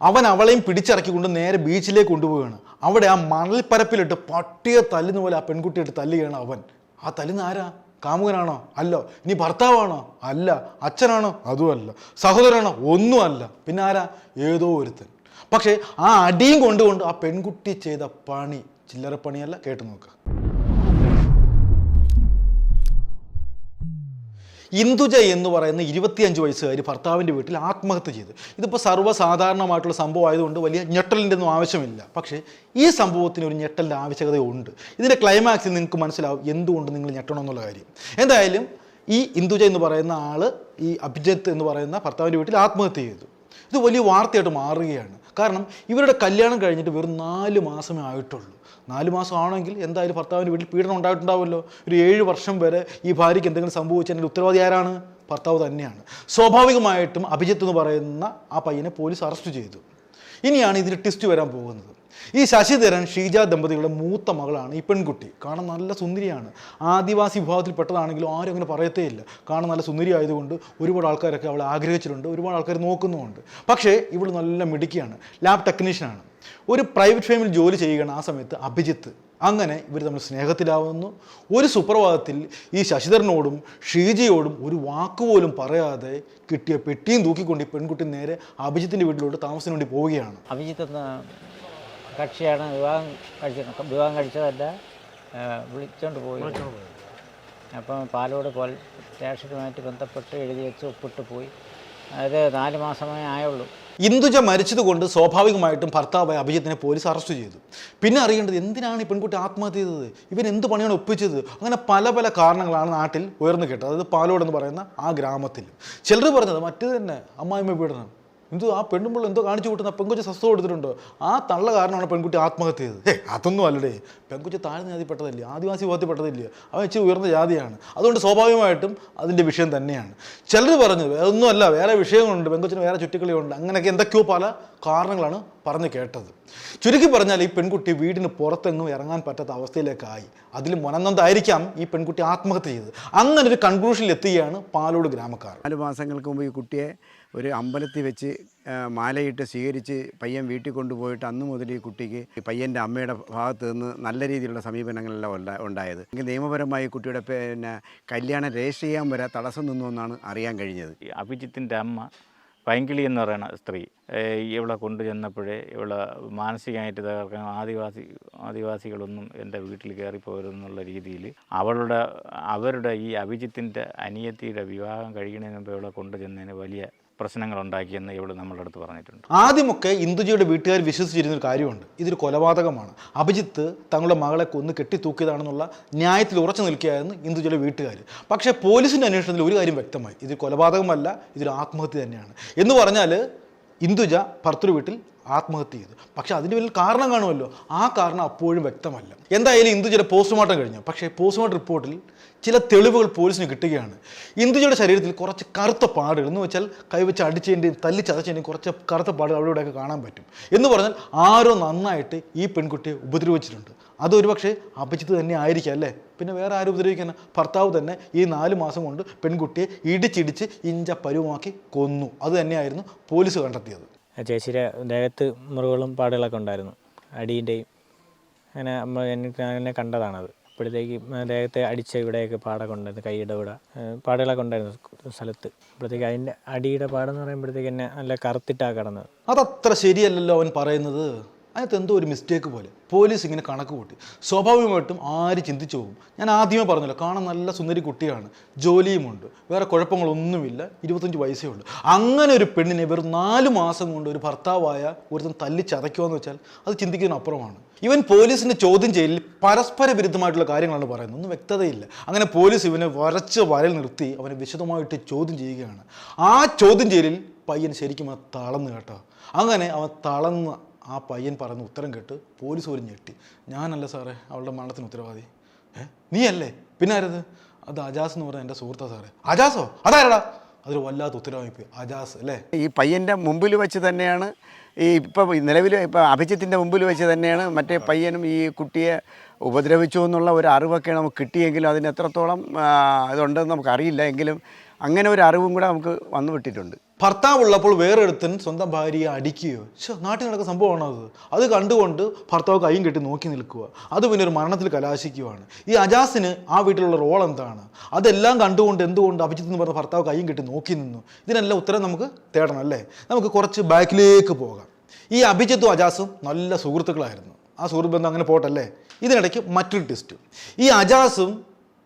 അവൻ അവളെയും പിടിച്ചിറക്കിക്കൊണ്ട് നേരെ ബീച്ചിലേക്ക് കൊണ്ടുപോവുകയാണ്. അവിടെ ആ മണൽപ്പരപ്പിലിട്ട് പട്ടിയെ തല്ലുന്ന പോലെ ആ പെൺകുട്ടിയിട്ട് തല്ലുകയാണ് അവൻ. ആ തല്ലുന്ന ആരാ? കാമുകനാണോ? അല്ല. ഇനി ഭർത്താവാണോ? അല്ല. അച്ഛനാണോ? അതുമല്ല സഹോദരനാണോ? ഒന്നുമല്ല പിന്നെ ആരാ? ഏതോ ഒരുത്തൻ. പക്ഷേ ആ അടിയും കൊണ്ടുകൊണ്ട് ആ പെൺകുട്ടി ചെയ്ത പണി ചില്ലറ പണിയല്ല? കേട്ടു നോക്കുക ഇന്ദുജ എന്ന് പറയുന്ന ഇരുപത്തിയഞ്ച് വയസ്സുകാരി ഭർത്താവിന്റെ വീട്ടിൽ ആത്മഹത്യ ചെയ്തു. ഇതിപ്പോൾ സർവസാധാരണമായിട്ടുള്ള സംഭവം ആയതുകൊണ്ട് വലിയ ഞെട്ടലിന്റെ ഒന്നും ആവശ്യമില്ല. പക്ഷേ ഈ സംഭവത്തിന് ഒരു ഞെട്ടലിന്റെ ആവശ്യകതയുണ്ട്. ഇതിന്റെ ക്ലൈമാക്സിൽ നിങ്ങൾക്ക് മനസ്സിലാവും എന്തുകൊണ്ട് നിങ്ങൾ ഞെട്ടണം എന്നുള്ള കാര്യം. എന്തായാലും ഈ ഇന്ദുജ എന്ന് പറയുന്ന ആൾ ഈ അഭിജിത്ത് എന്ന് പറയുന്ന ഭർത്താവിന്റെ വീട്ടിൽ ആത്മഹത്യ ചെയ്തു. ഇത് വലിയ വാർത്തയായിട്ട് മാറുകയാണ്. കാരണം ഇവരുടെ കല്യാണം കഴിഞ്ഞിട്ട് വെറും നാല് മാസമേ ആയിട്ടുള്ളൂ. നാല് മാസമാണെങ്കിൽ എന്തായാലും ഭർത്താവിന്റെ വീട്ടിൽ പീഡനം ഉണ്ടായിട്ടുണ്ടാവുമല്ലോ. ഒരു ഏഴ് വർഷം വരെ ഈ ഭാര്യയ്ക്ക് എന്തെങ്കിലും സംഭവിച്ചതിന്റെ ഉത്തരവാദി ആരാണ്? ഭർത്താവ് തന്നെയാണ്. സ്വാഭാവികമായിട്ടും അഭിജിത്ത് എന്ന് പറയുന്ന ആ പയ്യനെ പോലീസ് അറസ്റ്റ് ചെയ്തു. ഇനിയാണ് ഇതിൽ ട്വിസ്റ്റ് വരാൻ പോകുന്നത്. ഈ ശശിധരൻ ഷീജ ദമ്പതികളുടെ മൂത്ത മകളാണ് ഈ പെൺകുട്ടി. കാണാൻ നല്ല സുന്ദരിയാണ്. ആദിവാസി വിഭാഗത്തിൽപ്പെട്ടതാണെങ്കിലും ആരും അങ്ങനെ പറയത്തേ ഇല്ല. കാണാൻ നല്ല സുന്ദരി ആയതുകൊണ്ട് ഒരുപാട് ആൾക്കാരൊക്കെ അവളെ ആഗ്രഹിച്ചിട്ടുണ്ട് ഒരുപാട് ആൾക്കാർ നോക്കുന്നുമുണ്ട്. പക്ഷേ ഇവൾ നല്ല മിടുക്കിയാണ് ലാബ് ടെക്നീഷ്യനാണ് ഒരു പ്രൈവറ്റ് ഫേമിൽ ജോലി ചെയ്യുകയാണ് ആ സമയത്ത് അഭിജിത്ത്. അങ്ങനെ ഇവർ തമ്മിൽ സ്നേഹത്തിലാവുന്നു. ഒരു സുപ്രഭാതത്തിൽ ഈ ശശിധരനോടും ഷീജിയോടും ഒരു വാക്കുപോലും പറയാതെ കിട്ടിയ പെട്ടിയും തൂക്കിക്കൊണ്ട് ഈ പെൺകുട്ടി നേരെ അഭിജിത്തിന്റെ വീട്ടിലോട്ട് താമസത്തിന് വേണ്ടി പോവുകയാണ്. അഭിജിത്ത് എന്ന കക്ഷിയാണ് വിവാഹം കഴിച്ചത്. വിവാഹം കഴിച്ചതല്ല വിളിച്ചോണ്ട് പോയി. അപ്പം പാലോട് പോൽ സ്റ്റേഷനുമായിട്ട് ബന്ധപ്പെട്ട് എഴുതി വെച്ച് ഒപ്പിട്ട് പോയി. അതായത് നാല് മാസമേ ആയുള്ളൂ. ഇന്ദുജ മരിച്ചതുകൊണ്ട് സ്വാഭാവികമായിട്ടും ഭർത്താവായ അഭിജിത്തിനെ പോലീസ് അറസ്റ്റ് ചെയ്തു. പിന്നെ അറിയേണ്ടത് എന്തിനാണ് ഈ പെൺകുട്ടി ആത്മഹത്യ ചെയ്തത്? ഇവൻ എന്ത് പണിയാണ് ഒപ്പിച്ചത്? അങ്ങനെ പല പല കാരണങ്ങളാണ് നാട്ടിൽ ഉയർന്നു കേട്ടത്. അതായത് പാലോട് എന്ന് പറയുന്ന ആ ഗ്രാമത്തിൽ. ചിലർ പറഞ്ഞത് മറ്റു തന്നെ അമ്മായിമ്മ പീഡനം. എന്തോ ആ പെണ്ണുമ്പോൾ എന്തോ കാണിച്ചു കൂട്ടുന്ന പെൺകുട്ടി സസ്തം കൊടുത്തിട്ടുണ്ടോ. ആ തള്ള കാരണമാണ് പെൺകുട്ടി ആത്മഹത്യ ചെയ്തത്. ഏ അതൊന്നും അല്ലടേ. പെൺകുട്ടി താഴ്ന്ന ജാതിപ്പെട്ടതല്ലേ ആദിവാസി വിഭാഗത്തിൽപ്പെട്ടതല്ലേ അവൻ ഇച്ചിരി ഉയർന്ന ജാതിയാണ്. അതുകൊണ്ട് സ്വാഭാവികമായിട്ടും അതിന്റെ വിഷയം തന്നെയാണ്. ചിലർ പറഞ്ഞത് ഒന്നുമല്ല വേറെ വിഷയങ്ങളുണ്ട്. പെൺകുച്ചിന് വേറെ ചുറ്റിക്കളിയുണ്ട് അങ്ങനെയൊക്കെ എന്തൊക്കെയോ പല കാരണങ്ങളാണ് പറഞ്ഞു കേട്ടത്. ചുരുക്കി പറഞ്ഞാൽ ഈ പെൺകുട്ടി വീടിന് പുറത്തെങ്ങും ഇറങ്ങാൻ പറ്റാത്ത അവസ്ഥയിലേക്കായി. അതിൽ മുനന്നതായിരിക്കാം ഈ പെൺകുട്ടി ആത്മഹത്യ ചെയ്തത്. അങ്ങനെ ഒരു കൺക്ലൂഷനിൽ എത്തുകയാണ് പാലോട് ഗ്രാമക്കാർ. നാല് മാസങ്ങൾക്ക് മുമ്പ് ഈ കുട്ടിയെ ഒരു അമ്പലത്തിൽ വെച്ച് മാലയിട്ട് സ്വീകരിച്ച് പയ്യൻ വീട്ടിൽ കൊണ്ടുപോയിട്ട് അന്ന് മുതൽ ഈ കുട്ടിക്ക് പയ്യന്റെ അമ്മയുടെ ഭാഗത്ത് നിന്ന് നല്ല രീതിയിലുള്ള സമീപനങ്ങളെല്ലാം ഉണ്ടാ- ഉണ്ടായത്. നിയമപരമായി കുട്ടിയുടെ പിന്നെ കല്യാണം രജിസ്റ്റർ ചെയ്യാൻ വരെ തടസ്സം നിന്നു എന്നാണ് അറിയാൻ കഴിഞ്ഞത്. അഭിജിത്തിന്റെ അമ്മ പൈങ്കിളി എന്ന് പറയുന്ന സ്ത്രീ ഇവളെ കൊണ്ടു ചെന്നപ്പോഴേ ഇവളെ മാനസികമായിട്ട് തകർക്കാൻ ആദിവാസി ആദിവാസികളൊന്നും എന്റെ വീട്ടിൽ കയറി പോരുന്നുള്ള രീതിയിൽ അവളുടെ അവരുടെ ഈ അഭിജിത്തിന്റെ അനിയത്തിയുടെ വിവാഹം കഴിക്കണതിന് മുമ്പ് ഇവളെ കൊണ്ടു ചെന്നതിന് വലിയ പ്രശ്നങ്ങൾ ഉണ്ടാക്കിയെന്ന് ഇവൾ നമ്മളുടെ അടുത്ത് പറഞ്ഞിട്ടുണ്ട്. ആദ്യമൊക്കെ ഇന്ദുജിയുടെ വീട്ടുകാർ വിശ്വസിച്ചിരുന്ന ഒരു കാര്യമുണ്ട്. ഇതൊരു കൊലപാതകമാണ്. അഭിജിത്ത് തങ്ങളുടെ മകളെ കൊന്ന് കെട്ടിത്തൂക്കിയതാണെന്നുള്ള ന്യായത്തിൽ ഉറച്ചു നിൽക്കുകയായിരുന്നു ഇന്ദുജിയുടെ വീട്ടുകാർ പക്ഷേ പോലീസിന്റെ അന്വേഷണത്തിൽ ഒരു കാര്യം വ്യക്തമായി. ഇത് കൊലപാതകമല്ല ഇതൊരു ആത്മഹത്യ തന്നെയാണ്. എന്ന് പറഞ്ഞാൽ ഇന്ദുജ ഭർത്തൃ വീട്ടിൽ ആത്മഹത്യ ചെയ്തു. പക്ഷേ അതിന്റെ വലിയ കാരണം കാണുമല്ലോ. ആ കാരണം അപ്പോഴും വ്യക്തമല്ല. എന്തായാലും ഇന്ദുജയുടെ പോസ്റ്റ്മോർട്ടം കഴിഞ്ഞു. പക്ഷേ പോസ്റ്റ്മോർട്ടം റിപ്പോർട്ടിൽ ചില തെളിവുകൾ പോലീസിന് കിട്ടുകയാണ്. ഇന്ദുജയുടെ ശരീരത്തിൽ കുറച്ച് കറുത്ത പാടുകൾ. എന്ന് വെച്ചാൽ കൈവച്ച് അടിച്ചതിന്റെയും തല്ലി ചതച്ചതിന്റെയും കുറച്ച് കറുത്ത പാടുകൾ അവിടെ ഇവിടെയൊക്കെ കാണാൻ പറ്റും. എന്ന് പറഞ്ഞാൽ ആരോ നന്നായിട്ട് ഈ പെൺകുട്ടിയെ ഉപദ്രവിച്ചിട്ടുണ്ട്. അതൊരു പക്ഷേ അഭിജിത്ത് തന്നെ ആയിരിക്കാം അല്ലേ? പിന്നെ വേറെ ആരും ഉപദ്രവിക്കാൻ ഭർത്താവ് തന്നെ ഈ നാല് മാസം കൊണ്ട് പെൺകുട്ടിയെ ഇടിച്ചിടിച്ച് ഇഞ്ച പരുവമാക്കി കൊന്നു. അത് തന്നെയായിരുന്നു പോലീസ് കണ്ടെത്തിയത്. ചേച്ചിയുടെ ദേഹത്ത് മുറിവുകളും പാടുകളൊക്കെ ഉണ്ടായിരുന്നു. അടീന്റെയും അങ്ങനെ നമ്മൾ എന്നെ കണ്ടതാണത്. അപ്പോഴത്തേക്ക് ദേഹത്തെ അടിച്ച ഇവിടെയൊക്കെ പാട ഉണ്ടായിരുന്നു കൈയുടെ ഇവിടെ പാടുകളൊക്കെ ഉണ്ടായിരുന്നു സ്ഥലത്ത്. അപ്പോഴത്തേക്ക് അതിന്റെ അടിയുടെ പാടെന്ന് പറയുമ്പോഴത്തേക്ക് എന്നെ നല്ല കറുത്തിട്ടാണ് കിടന്നത്. അതത്ര ശരിയല്ലല്ലോ അവൻ പറയുന്നത്. അതിനകത്ത് എന്തോ ഒരു മിസ്റ്റേക്ക് പോലെ. പോലീസ് ഇങ്ങനെ കണക്ക് കൂട്ടി. സ്വാഭാവികമായിട്ടും ആര് ചിന്തിച്ചു പോകും? ഞാൻ ആദ്യമേ പറഞ്ഞല്ലോ കാണാൻ നല്ല സുന്ദരി കുട്ടിയാണ്. ജോലിയുമുണ്ട്. വേറെ കുഴപ്പങ്ങളൊന്നുമില്ല. ഇരുപത്തഞ്ച് വയസ്സേ ഉള്ളൂ. അങ്ങനെ ഒരു പെണ്ണിനെ വെറും നാല് മാസം കൊണ്ട് ഒരു ഭർത്താവായ ഒരുത്തൻ തല്ലി ചതയ്ക്കുമെന്ന് വെച്ചാൽ അത് ചിന്തിക്കുന്നതിനപ്പുറമാണ്. ഇവൻ പോലീസിന്റെ ചോദ്യം ചെയ്യലിൽ പരസ്പര വിരുദ്ധമായിട്ടുള്ള കാര്യങ്ങളാണ് പറയുന്നത്. ഒന്നും വ്യക്തതയില്ല. അങ്ങനെ പോലീസ് ഇവനെ വരച്ച് വരൽ നിർത്തി അവനെ വിശദമായിട്ട് ചോദ്യം ചെയ്യുകയാണ്. ആ ചോദ്യം ചെയ്യലിൽ പയ്യൻ ശരിക്കും തളർന്നു കേട്ടോ. അങ്ങനെ അവൻ തളർന്ന് ആ പയ്യൻ പറയുന്ന ഉത്തരം കേട്ട് പോലീസ് ഒരു ഞെട്ടി. ഞാനല്ല സാറേ അവളുടെ മരണത്തിന് ഉത്തരവാദി. ഏ? നീയല്ലേ? പിന്നെ ആരത് അത് അജാസ് എന്ന് പറഞ്ഞ എന്റെ സുഹൃത്താ സാറേ. അജാസോ? അതാരടാ? അതൊരു വല്ലാത്ത ഉത്തരവാദിപ്പ്. അജാസ് അല്ലേ? ഈ പയ്യന്റെ മുമ്പിൽ വെച്ച് തന്നെയാണ് ഈ ഇപ്പോൾ നിലവിൽ ഇപ്പോൾ അഭിജിത്തിന്റെ മുമ്പിൽ വെച്ച് തന്നെയാണ് മറ്റേ പയ്യനും ഈ കുട്ടിയെ ഉപദ്രവിച്ചു എന്നുള്ള ഒരു അറിവൊക്കെ നമുക്ക് കിട്ടിയെങ്കിലും അതിന് എത്രത്തോളം ഇതുണ്ടെന്ന് നമുക്കറിയില്ല. എങ്കിലും അങ്ങനെ ഒരു അറിവും കൂടെ നമുക്ക് വന്നു വിട്ടിട്ടുണ്ട് ഭർത്താവ് ഉള്ളപ്പോൾ വേറെ ഒരുത്തൻ സ്വന്തം ഭാര്യയെ അടിക്കുകയോ ശോ നാട്ടിൽ നടക്കുന്ന സംഭവമാണോ അത്? അത് കണ്ടുകൊണ്ട് ഭർത്താവ് കൈയും കെട്ടി നോക്കി നിൽക്കുക. അത് പിന്നെ ഒരു മരണത്തിൽ കലാശിക്കുകയാണ്. ഈ അജാസിന് ആ വീട്ടിലുള്ള റോൾ എന്താണ്? അതെല്ലാം കണ്ടുകൊണ്ട് എന്തുകൊണ്ട് അഭിജിത്ത് എന്ന് പറഞ്ഞ ഭർത്താവ് കൈയും കെട്ടി നോക്കി നിന്നു? ഇതിനെല്ലാം ഉത്തരം നമുക്ക് തേടണം അല്ലേ? നമുക്ക് കുറച്ച് ബാക്കിലേക്ക് പോകാം. ഈ അഭിജിത്തും അജാസും നല്ല സുഹൃത്തുക്കളായിരുന്നു. ആ സുഹൃത്ത് ബന്ധം അങ്ങനെ പോട്ടല്ലേ? ഇതിനിടയ്ക്ക് മറ്റൊരു ട്വിസ്റ്റ് ഈ അജാസും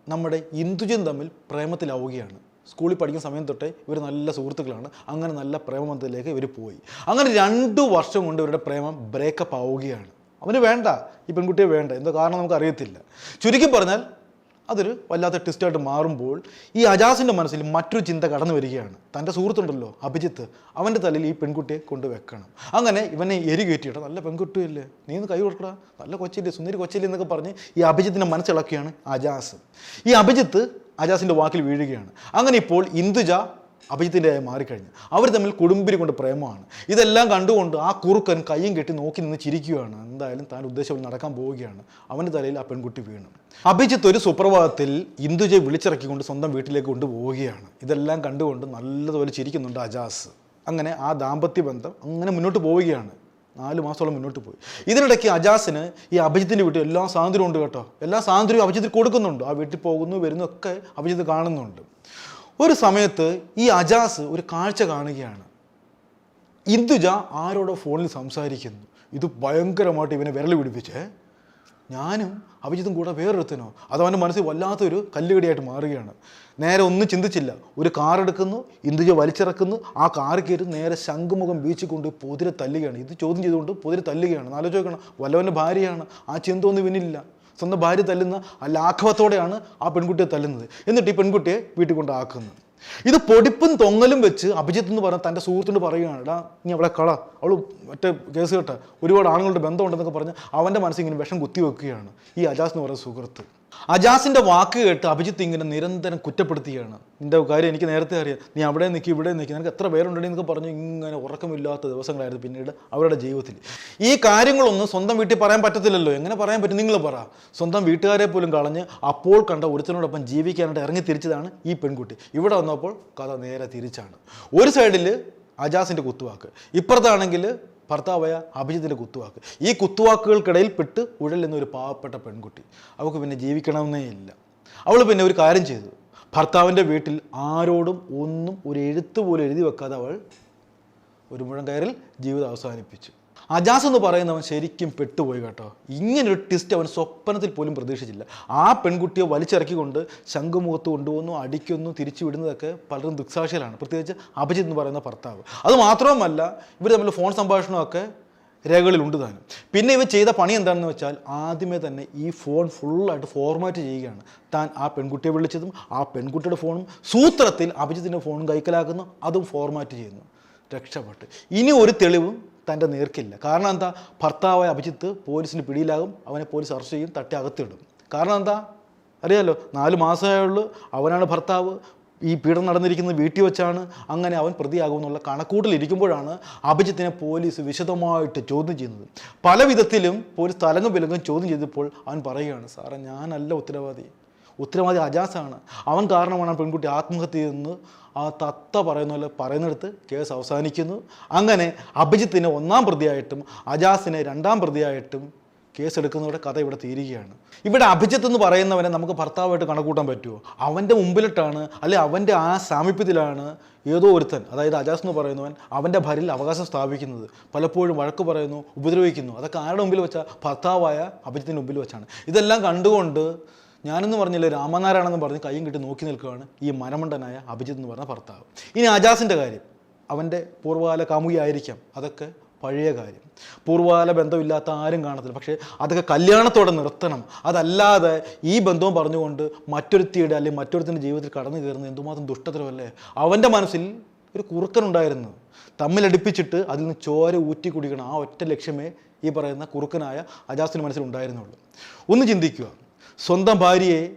നമ്മുടെ ഇന്ദുജും തമ്മിൽ പ്രേമത്തിലാവുകയാണ്. സ്കൂളിൽ പഠിക്കുന്ന സമയം തൊട്ടേ ഇവർ നല്ല സുഹൃത്തുക്കളാണ്. അങ്ങനെ നല്ല പ്രേമബന്ധത്തിലേക്ക് ഇവർ പോയി. അങ്ങനെ രണ്ടു വർഷം കൊണ്ട് ഇവരുടെ പ്രേമം ബ്രേക്കപ്പ് ആവുകയാണ്. അവന് വേണ്ട. ഈ പെൺകുട്ടിയെ വേണ്ട. എന്തോ കാരണം നമുക്ക് അറിയത്തില്ല ചുരുക്കി പറഞ്ഞാൽ അതൊരു വല്ലാത്ത ട്വിസ്റ്റായിട്ട് മാറുമ്പോൾ ഈ അജാസിന്റെ മനസ്സിൽ മറ്റൊരു ചിന്ത കടന്നു വരികയാണ്. തന്റെ സുഹൃത്തുണ്ടല്ലോ അഭിജിത്ത്. അവന്റെ തലയിൽ ഈ പെൺകുട്ടിയെ കൊണ്ട് വെക്കണം അങ്ങനെ ഇവനെ എരി കയറ്റിയിട്ട് നല്ല പെൺകുട്ടിയല്ലേ നീ ഒന്ന് കൈ കൊടുക്കടാ. നല്ല കൊച്ചില്ലേ സുന്ദരി കൊച്ചില്ലേ എന്നൊക്കെ പറഞ്ഞ് ഈ അഭിജിത്തിന്റെ മനസ്സിളക്കുകയാണ് അജാസ്. ഈ അഭിജിത്ത് അജാസിന്റെ വാക്കിൽ വീഴുകയാണ്. അങ്ങനെ ഇപ്പോൾ ഇന്ദുജ അഭിജിത്തിന്റെ ആയി മാറിക്കഴിഞ്ഞു. അവർ തമ്മിൽ കുടുംബിരി കൊണ്ട് പ്രേമമാണ്. ഇതെല്ലാം കണ്ടുകൊണ്ട് ആ കുറുക്കൻ കയ്യും കെട്ടി നോക്കി നിന്ന് ചിരിക്കുകയാണ്. എന്തായാലും താൻ ഉദ്ദേശം നടക്കാൻ പോവുകയാണ്. അവന്റെ തലയിൽ ആ പെൺകുട്ടി വീണു. അഭിജിത്ത് ഒരു സുപ്രഭാതത്തിൽ ഇന്ദുജയെ വിളിച്ചിറക്കിക്കൊണ്ട് സ്വന്തം വീട്ടിലേക്ക് കൊണ്ടുപോവുകയാണ് ഇതെല്ലാം കണ്ടുകൊണ്ട് നല്ലതുപോലെ ചിരിക്കുന്നുണ്ട് അജാസ്. അങ്ങനെ ആ ദാമ്പത്യ ബന്ധം അങ്ങനെ മുന്നോട്ട് പോവുകയാണ്. നാല് മാസത്തോളം മുന്നോട്ട് പോയി. ഇതിനിടയ്ക്ക് അജാസിന് ഈ അഭിജിത്തിന്റെ വീട്ടിൽ എല്ലാ സ്വാതന്ത്ര്യവും ഉണ്ട് കേട്ടോ. എല്ലാ സ്വാതന്ത്ര്യവും അഭിജിത്തിൽ കൊടുക്കുന്നുണ്ട്. ആ വീട്ടിൽ പോകുന്നു വരുന്നു ഒക്കെ അഭിജിത്ത് കാണുന്നുണ്ട്. ഒരു സമയത്ത് ഈ അജാസ് ഒരു കാഴ്ച കാണുകയാണ്. ഇന്ദുജ ആരോടോ ഫോണിൽ സംസാരിക്കുന്നു. ഇത് ഭയങ്കരമായിട്ട് ഇവനെ വിരൽ പിടിപ്പിച്ചേ. ഞാനും അഭിജിത്തും കൂടെ വേറൊരുത്തനോ. അത് അവന്റെ മനസ്സിൽ വല്ലാത്തൊരു കല്ലുകടിയായിട്ട് മാറുകയാണ്. നേരെ ഒന്നും ചിന്തിച്ചില്ല. ഒരു കാർ എടുക്കുന്നു ഇന്ദുജ വലിച്ചിറക്കുന്നു. ആ കാർ കയറി നേരെ ശംഖുമുഖം ബീച്ചിൽ കൊണ്ട് പൊതിരെ തല്ലുകയാണ്. ഇത് ചോദ്യം ചെയ്തുകൊണ്ട് പൊതിരെ തല്ലുകയാണ്. ആലോചിക്കണം വല്ലവന്റെ ഭാര്യയാണ്. ആ ചിന്ത ഒന്നും ഇവനില്ല. സ്വന്തം ഭാര്യ തല്ലുന്ന ആ ലാഘവത്തോടെയാണ് ആ പെൺകുട്ടിയെ തല്ലുന്നത്. എന്നിട്ട് ഈ പെൺകുട്ടിയെ വീട്ടിൽ കൊണ്ടാക്കുന്നത്. ഇത് പൊടിപ്പും തൊങ്ങലും വെച്ച് അഭിജിത്ത് എന്ന് പറഞ്ഞ തന്റെ സുഹൃത്തിനോട് പറയുകയാണ് എടാ നീ അവളെ കള. അവൾ മറ്റേ കേസ് കേട്ട. ഒരുപാട് ആണുങ്ങളുടെ ബന്ധമുണ്ടെന്നൊക്കെ പറഞ്ഞ് അവന്റെ മനസ്സിൽ ഇങ്ങനെ വിഷം കുത്തി വെക്കുകയാണ് ഈ അജാസ് എന്ന് പറയുന്ന സുഹൃത്ത്. അജാസിന്റെ വാക്ക് കേട്ട് അഭിജിത്ത് ഇങ്ങനെ നിരന്തരം കുറ്റപ്പെടുത്തുകയാണ് നിന്റെ കാര്യം എനിക്ക് നേരത്തെ അറിയാം. നീ അവിടെ നിൽക്കി ഇവിടെ നിൽക്കി നിനക്ക് എത്ര പേരുണ്ടെങ്കിൽ എന്നൊക്കെ പറഞ്ഞു ഇങ്ങനെ ഉറക്കമില്ലാത്ത ദിവസങ്ങളായിരുന്നു പിന്നീട് അവരുടെ ജീവിതത്തിൽ. ഈ കാര്യങ്ങളൊന്നും സ്വന്തം വീട്ടിൽ പറയാൻ പറ്റത്തില്ലല്ലോ. എങ്ങനെ പറയാൻ പറ്റും? നിങ്ങൾ പറ. സ്വന്തം വീട്ടുകാരെ പോലും കളഞ്ഞ് അപ്പോൾ കണ്ട ഒരുത്തനോടൊപ്പം ജീവിക്കാനായിട്ട് ഇറങ്ങി തിരിച്ചതാണ് ഈ പെൺകുട്ടി. ഇവിടെ വന്നപ്പോൾ കഥ നേരെ തിരിച്ചാണ്. ഒരു സൈഡിൽ അജാസിന്റെ കുത്തുവാക്ക്. ഇപ്പുറത്താണെങ്കിൽ ഭർത്താവായ അഭിജിത്തിന്റെ കുത്തുവാക്ക്. ഈ കുത്തുവാക്കുകൾക്കിടയിൽ പെട്ട് ഉഴൽ എന്നൊരു പാവപ്പെട്ട പെൺകുട്ടി. അവൾക്ക് പിന്നെ ജീവിക്കണമെന്നേ ഇല്ല. അവൾ പിന്നെ ഒരു കാര്യം ചെയ്തു. ഭർത്താവിന്റെ വീട്ടിൽ ആരോടും ഒന്നും ഒരു എഴുത്ത് പോലും എഴുതി വെക്കാതെ അവൾ ഒരു മുഴം കയറിൽ ജീവിതം അവസാനിപ്പിച്ചു. അജാസ് എന്ന് പറയുന്നവൻ ശരിക്കും പെട്ടുപോയി കേട്ടോ. ഇങ്ങനൊരു ട്വിസ്റ്റ് അവൻ സ്വപ്നത്തിൽ പോലും പ്രതീക്ഷിച്ചില്ല. ആ പെൺകുട്ടിയെ വലിച്ചിറക്കിക്കൊണ്ട് ശംഖുമുഖത്ത് കൊണ്ടുവന്നു അടിക്കുന്നു തിരിച്ചു വിടുന്നതൊക്കെ പലരും ദുക്സാക്ഷികളാണ്. പ്രത്യേകിച്ച് അഭിജിത്ത് എന്ന് പറയുന്ന ഭർത്താവ്. അത് മാത്രവുമല്ല ഇവർ തമ്മിൽ ഫോൺ സംഭാഷണമൊക്കെ രേഖകളിലുണ്ട് താനും. പിന്നെ ഇവ ചെയ്ത പണി എന്താണെന്ന് വെച്ചാൽ ആദ്യമേ തന്നെ ഈ ഫോൺ ഫുള്ളായിട്ട് ഫോർമാറ്റ് ചെയ്യുകയാണ്. താൻ ആ പെൺകുട്ടിയെ വിളിച്ചതും ആ പെൺകുട്ടിയുടെ ഫോണും സൂത്രത്തിൽ അഭിജിത്തിന്റെ ഫോണും കൈക്കലാക്കുന്നു അതും ഫോർമാറ്റ് ചെയ്യുന്നു. രക്ഷപ്പെട്ട്. ഇനി ഒരു തെളിവും തന്റെ നേർക്കില്ല. കാരണം എന്താ? ഭർത്താവായ അഭിജിത്ത് പോലീസിന് പിടിയിലാകും. അവനെ പോലീസ് അറസ്റ്റ് ചെയ്യും തട്ടി അകത്തിടും. കാരണം എന്താ? അറിയാലോ നാല് മാസമായുള്ളൂ അവനാണ് ഭർത്താവ്. ഈ പീഡനം നടന്നിരിക്കുന്നത് വീട്ടിൽ വെച്ചാണ്. അങ്ങനെ അവൻ പ്രതിയാകുമെന്നുള്ള കണക്കൂട്ടിലിരിക്കുമ്പോഴാണ് അഭിജിത്തിനെ പോലീസ് വിശദമായിട്ട് ചോദ്യം ചെയ്യുന്നത്. പല വിധത്തിലും പോലീസ് തലങ്ങും വിലങ്ങും ചോദ്യം ചെയ്തപ്പോൾ അവൻ പറയുകയാണ് സാറേ ഞാനല്ല ഉത്തരവാദി. ഉത്തരവാദി അജാസാണ്. അവൻ കാരണമാണ് പെൺകുട്ടി ആത്മഹത്യ ചെയ്തെന്ന് ആ തത്ത പറയുന്ന പോലെ പറയുന്നിടത്ത് കേസ് അവസാനിക്കുന്നു. അങ്ങനെ അഭിജിത്തിനെ ഒന്നാം പ്രതിയായിട്ടും അജാസിനെ രണ്ടാം പ്രതിയായിട്ടും കേസ് എടുക്കുന്നതോടെ കഥ ഇവിടെ തീരുകയാണ്. ഇവിടെ അഭിജിത്ത് എന്ന് പറയുന്നവനെ നമുക്ക് ഭർത്താവായിട്ട് കണക്കൂട്ടാൻ പറ്റുമോ? അവന്റെ മുമ്പിലിട്ടാണ് അല്ലെ അവന്റെ ആ സാമീപ്യത്തിലാണ് ഏതോ ഒരുത്തൻ അതായത് അജാസ് എന്ന് പറയുന്നവൻ അവന്റെ ഭാര്യയിൽ അവകാശം സ്ഥാപിക്കുന്നത്. പലപ്പോഴും വഴക്ക് പറയുന്നു ഉപദ്രവിക്കുന്നു. അതൊക്കെ ആരുടെ മുമ്പിൽ വെച്ചാൽ ഭർത്താവായ അഭിജിത്തിന്റെ മുമ്പിൽ വെച്ചാണ്. ഇതെല്ലാം കണ്ടുകൊണ്ട് ഞാനെന്ന് പറഞ്ഞില്ല രാമനാരായണെന്ന് പറഞ്ഞ് കൈയും കിട്ടി നോക്കി നിൽക്കുകയാണ് ഈ മരമണ്ടനായ അഭിജിത് എന്ന് പറഞ്ഞ ഭർത്താവ്. ഇനി അജാസിന്റെ കാര്യം. അവന്റെ പൂർവകാല കാമുകിയായിരിക്കാം അതൊക്കെ പഴയ കാര്യം. പൂർവകാല ബന്ധമില്ലാത്ത ആരും കാണത്തില്ല. പക്ഷേ അതൊക്കെ കല്യാണത്തോടെ നിർത്തണം. അതല്ലാതെ ഈ ബന്ധവും പറഞ്ഞുകൊണ്ട് മറ്റൊരുത്തിയുടെ അല്ലെങ്കിൽ മറ്റൊരുത്തിന്റെ ജീവിതത്തിൽ കടന്നു കയറുന്നത് എന്തുമാത്രം ദുഷ്ടത്തരമല്ലേ അവന്റെ മനസ്സിൽ ഒരു കുറുക്കനുണ്ടായിരുന്നു. തമ്മിലടിപ്പിച്ചിട്ട് അതിൽ നിന്ന് ചോര ഊറ്റി കുടിക്കണം ആ ഒറ്റ ലക്ഷ്യമേ ഈ പറയുന്ന കുറുക്കനായ അജാസിന്റെ മനസ്സിലുണ്ടായിരുന്നുള്ളൂ ഒന്ന് ചിന്തിക്കുക. സ്വന്തം ഭാര്യയെ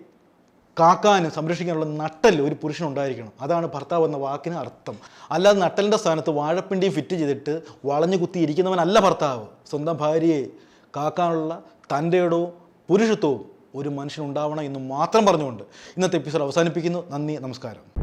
കാക്കാനും സംരക്ഷിക്കാനുള്ള നട്ടൽ ഒരു പുരുഷനുണ്ടായിരിക്കണം. അതാണ് ഭർത്താവ് എന്ന വാക്കിന് അർത്ഥം. അല്ലാതെ നട്ടലിന്റെ സ്ഥാനത്ത് വാഴപ്പിണ്ടി ഫിറ്റ് ചെയ്തിട്ട് വളഞ്ഞു കുത്തി ഇരിക്കുന്നവനല്ല ഭർത്താവ്. സ്വന്തം ഭാര്യയെ കാക്കാനുള്ള തന്റെ ഇടവും പുരുഷത്വവും ഒരു മനുഷ്യനുണ്ടാവണം എന്ന് മാത്രം പറഞ്ഞുകൊണ്ട് ഇന്നത്തെ എപ്പിസോഡ് അവസാനിപ്പിക്കുന്നു. നന്ദി നമസ്കാരം.